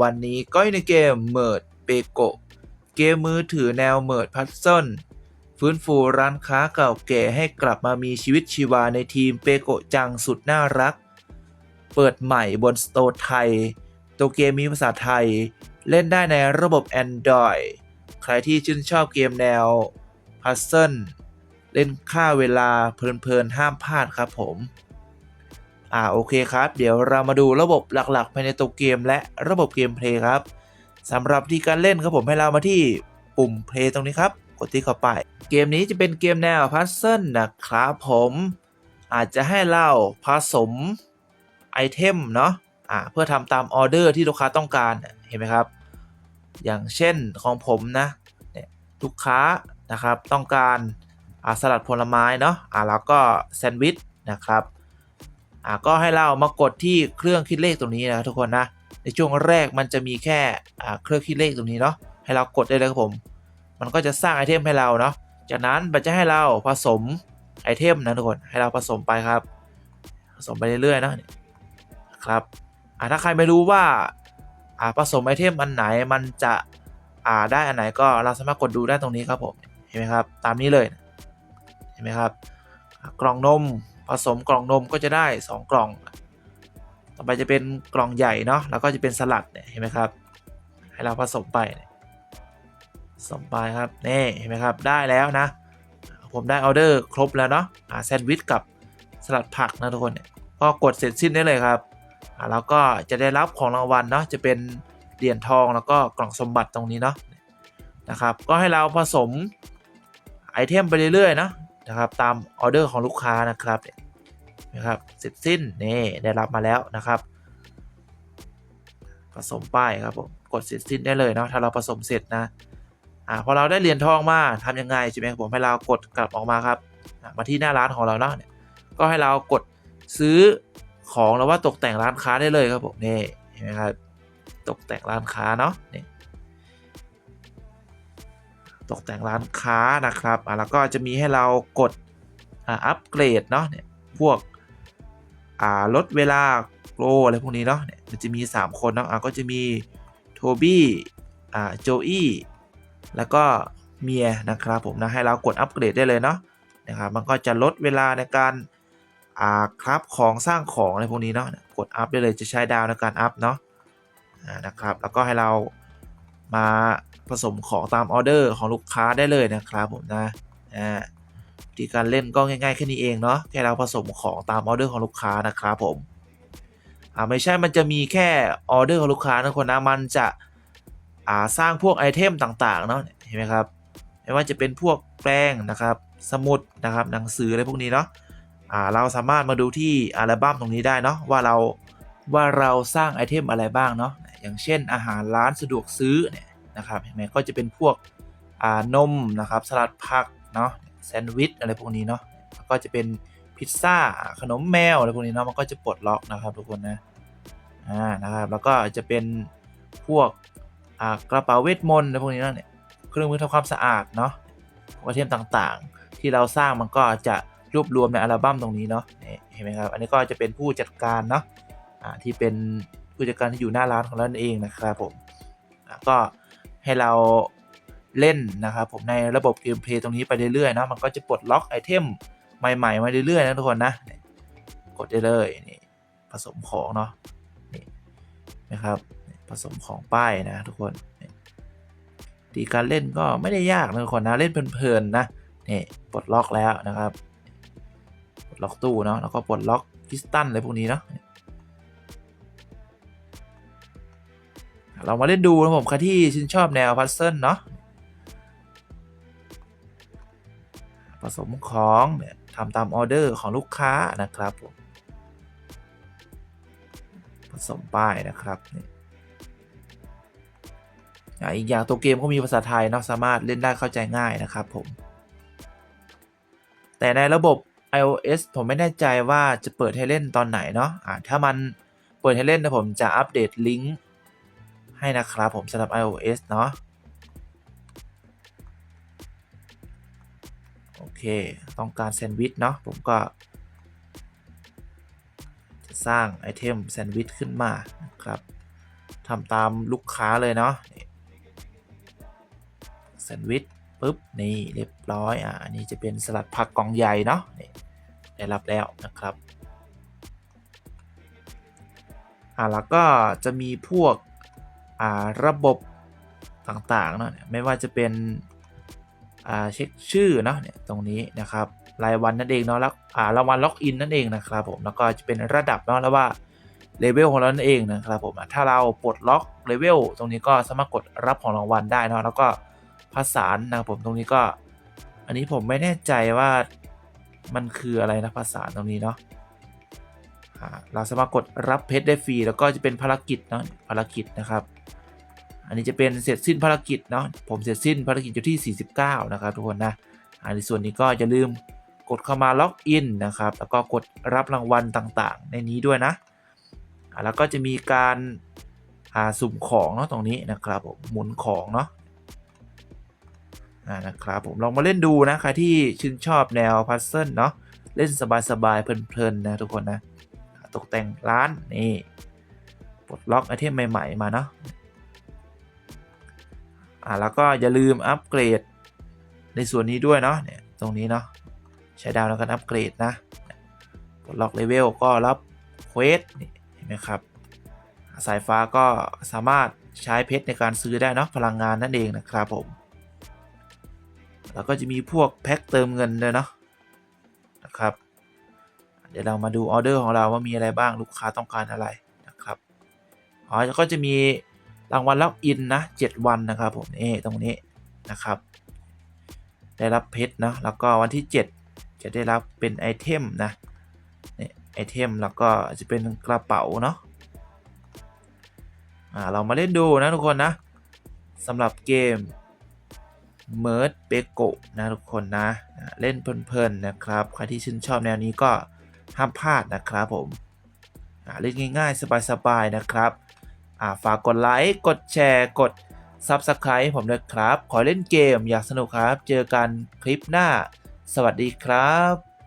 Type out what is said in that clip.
วันนี้ก็อยู่ในเกมเมิร์ดเปโกเกมมือถือแนวเมิร์ดพัซเซิลฟื้นฟูร้านค้าเก่าแก่ให้กลับมามีชีวิตชีวาในทีมเปโกจังสุดน่ารัก เปิดใหม่บนสโตร์ไทย ตัวเกมมีภาษาไทย เล่นได้ในระบบ Android ใครที่ชื่นชอบเกมแนวพัซเซิลเล่นค่าเวลาเพลินๆห้ามพลาดครับผม อ่าโอเคครับ เดี๋ยวเรามาดูระบบหลักๆภายในตัวเกมและระบบเกมเพลย์ครับสำหรับที่การเล่นครับผมให้เรามาที่ปุ่มเพลย์ตรงนี้ครับ กดที่เข้าไป เกมนี้จะเป็นเกมแนวพัซเซิลนะครับผม อาจจะให้เราผสมไอเทมเนาะอ่าเพื่อทำตามออเดอร์ที่ลูกค้าต้องการเห็นไหมครับ อย่างเช่นของผมนะเนี่ยลูกค้านะครับต้องการอาสลัดผลไม้เนาะอ่าแล้วก็แซนด์วิชนะครับ อ่าก็ให้เรามากดที่เครื่องคิดเลขตรงนี้นะทุกคนนะในช่วงแรกมันจะมีแค่อ่าเครื่องคิดเลขตรงนี้เนาะให้เรากดได้เลยครับผม มันก็จะสร้างไอเทมให้เราเนาะจากนั้นมันจะให้เราผสมไอเทมนะทุกคนให้เราผสมไปครับ ผสมไปเรื่อยๆเนาะครับอ่าถ้าใครไม่รู้ว่าอ่าผสมไอเทมอันไหนมันจะอ่าได้อันไหนก็เราสามารถกดดูได้ตรงนี้ครับผมเห็นไหมครับตามนี้เลยเห็นไหมครับกล่องนม ผสมกล่องนมก็จะได้ 2 กล่อง ต่อไปจะเป็นกล่องใหญ่เนาะแล้วก็จะเป็นสลัดเนี่ยเห็นไหมครับ ให้เราผสมไปผสมไปครับนี่เห็นไหมครับได้แล้วนะ ผมได้ออเดอร์ครบแล้วเนาะแซนด์วิชกับสลัดผักนะทุกคนเนี่ยก็กดเสร็จสิ้นได้เลยครับแล้วก็จะได้รับของรางวัลเนาะจะเป็นเหรียญทองแล้วก็กล่องสมบัติตรงนี้เนาะนะครับ ก็ให้เราผสมไอเทมไปเรื่อยๆเนาะ นะครับ ตามออเดอร์ของลูกค้านะครับเนี่ยนะครับเสร็จสิ้นนี่ได้รับมาแล้วนะครับ ผสมป้ายครับผมกดเสร็จสิ้นได้เลยเนาะถ้าเราผสมเสร็จนะอ่าพอเราได้เหรียญทองมาทำยังไงใช่ไหมครับผมให้เรากดกลับออกมาครับอ่ามาที่หน้าร้านของเราเนาะเนี่ยก็ให้เรากดซื้อของหรือว่าตกแต่งร้านค้าได้เลยครับผมนี่เห็นไหมครับตกแต่งร้านค้าเนาะนี่ ตกแต่งร้านค้านะครับอะแล้วก็จะมีให้เรากดอ่าอัปเกรดเนาะเนี่ยพวกอ่าลดเวลาโกลอะไรพวกนี้เนาะเนี่ยมันจะมี 3 คนเนาะอะก็จะมีโทบี้อ่าโจอี้แล้วก็เมียนะครับผมนะให้เรากดอัปเกรดได้เลยเนาะนะครับมันก็จะลดเวลาในการอ่าครับของสร้างของอะไรพวกนี้เนาะกดอัพได้เลยจะใช้ดาวในการอัพเนาะอ่านะครับแล้วก็ให้เรามา ผสมของตามออเดอร์ของลูกค้าได้เลยนะครับผมนะอ่าวิธีการเล่นก็ง่ายๆแค่นี้เองเนาะแค่เราผสมของตามออเดอร์ของลูกค้านะครับผมอ่าไม่ใช่มันจะมีแค่ออเดอร์ของลูกค้านะคนนะมันจะอ่าสร้างพวกไอเทมต่างๆเนาะเห็นไหมครับไม่ว่าจะเป็นพวกแป้งนะครับสมุดนะครับหนังสืออะไรพวกนี้เนาะอ่าเราสามารถมาดูที่อัลบั้มตรงนี้ได้เนาะว่าเราว่าเราสร้างไอเทมอะไรบ้างเนาะอย่างเช่นอาหารร้านสะดวกซื้อเนี่ย นะครับเห็นไหมก็จะเป็นพวกนมนะครับสลัดผักเนาะแซนด์วิชอะไรพวกนี้เนาะแล้วก็จะเป็นพิซซ่าขนมแมวอะไรพวกนี้เนาะมันก็จะปลดล็อกนะครับทุกคนนะอ่านะครับแล้วก็จะเป็นพวกกระเป๋าเวทมนต์อะไรพวกนี้เนาะเนี่ยเครื่องมือทำความสะอาดเนาะพวกไอเทมต่างๆ ที่เราสร้างมันก็จะรวบรวมในอัลบั้มตรงนี้เนาะเห็นไหมครับอันนี้ก็จะเป็นผู้จัดการเนาะที่เป็นผู้จัดการที่อยู่หน้าร้านของเราเองนะครับผมก็ ให้เราเล่นนะครับผมในระบบเกมเพลย์ตรงนี้ไปเรื่อยๆนะมันก็จะปลดล็อกไอเทมใหม่ๆมาเรื่อยๆนะทุกคนนะกดได้เลยนี่ผสมของเนาะนี่นะครับผสมของป้ายนะทุกคนนี่วิธีการเล่นก็ไม่ได้ยากนะทุกคนนะเล่นเพลินๆนะนี่ปลดล็อกแล้วนะครับปลดล็อกตู้เนาะแล้วก็ปลดล็อกพิสตันอะไรพวกนี้เนาะ เรามาเล่นดูนะผมใครที่ชื่นชอบแนวพัซเซิลเนาะผสมของเนี่ยทำตามออเดอร์ของลูกค้านะครับผมผสมป้ายนะครับนี่ยอีกอย่างตัวเกมก็มีภาษาไทยเนาะสามารถเล่นได้เข้าใจง่ายนะครับผม แต่ในระบบ iOS ผมไม่แน่ใจว่าจะเปิดให้เล่นตอนไหนเนาะอ่าถ้ามันเปิดให้เล่นนะผมจะอัปเดตลิงก์ ให้นะครับผมสำหรับ iOS เนาะโอเค ต้องการแซนด์วิชเนาะผมก็ จะสร้างไอเทมแซนด์วิชขึ้นมานะครับทำตามลูกค้าเลยเนาะแซนด์วิชปุ๊บนี่เรียบร้อยอะอันนี้จะเป็นสลัดผักกล่องใหญ่เนาะนี่ได้รับแล้วนะครับอ่าแล้วก็จะมีพวก ระบบต่างๆเนาะไม่ว่าจะเป็นเช็คชื่อเนาะเนี่ยตรงนี้นะครับรายวันนั่นเองเนาะแล้วอ่ารางวัลล็อกอินนั่นเองนะครับผมแล้วก็จะเป็นระดับเนาะแล้วว่าเลเวลของเรานั่นเองนะครับผมถ้าเราปลดล็อกเลเวลตรงนี้ก็สามารถกดรับของรางวัลได้เนาะแล้วก็ภาษานนะครับผมตรงนี้ก็ อันนี้ผมไม่แน่ใจว่ามันคืออะไรนะภาษานตรงนี้เนาะ เราสามารถกดรับเพชรได้ฟรีแล้วก็จะเป็นภารกิจเนาะภารกิจนะครับ อันนี้จะเป็นเสร็จสิ้นภารกิจเนาะผมเสร็จสิ้นภารกิจอยู่ที่ 49 นะครับทุกคนนะอันในส่วนนี้ก็อย่าลืมกดเข้ามาล็อกอินนะครับ แล้วก็กดรับรางวัลต่างๆ ในนี้ด้วยนะ แล้วก็จะมีการาสุ่มของเนาะตรงนี้นะครับผมหมุนของเนาะนะครับผมลองมาเล่นดูนะใครที่ชื่นชอบแนวพัซเซิลเนาะเล่นสบายๆเพลินๆนะทุกคนนะ ตกแต่งร้านนี่ปลดล็อกไอเทมใหม่ ๆ มาเนาะอ่าแล้วก็อย่าลืมอัปเกรดในส่วนนี้ด้วยเนาะเนี่ยตรงนี้เนาะใช้ดาวแล้วกันอัปเกรดนะปลดล็อกเลเวลก็รับเควสเห็นไหมครับสายฟ้าก็สามารถใช้เพชรในการซื้อได้เนาะพลังงานนั่นเองนะครับผม แล้วก็จะมีพวกแพ็คเติมเงินด้วยเนาะนะครับ ดี๋ยวเรามาดูออเดอร์ของเราว่ามีอะไรบ้างลูกค้าต้องการอะไรนะครับอ๋อก็จะมีรางวัลล็อกอินนะ 7 วันนะครับผมนี่ตรงนี้นะครับ ได้รับเพชรนะแล้วก็วันที่ 7 จะได้รับเป็นไอเทมนะนี่ไอเทมแล้วก็จะเป็นกระเป๋าเนาะอ่าเรามาเล่นดูนะทุกคนนะสำหรับเกม m e r เ e โกนะทุกคนนะ เล่นเพลินๆนะครับ ใครที่ชื่นชอบแนวนี้ก็ ห้ามพลาดนะครับผมอ่าเล่นง่ายๆ สบายๆ นะครับอ่าฝากกดไลค์ กดแชร์ กด Subscribe ผมด้วยครับ ขอเล่นเกมอยากสนุกครับ เจอกันคลิปหน้า สวัสดีครับ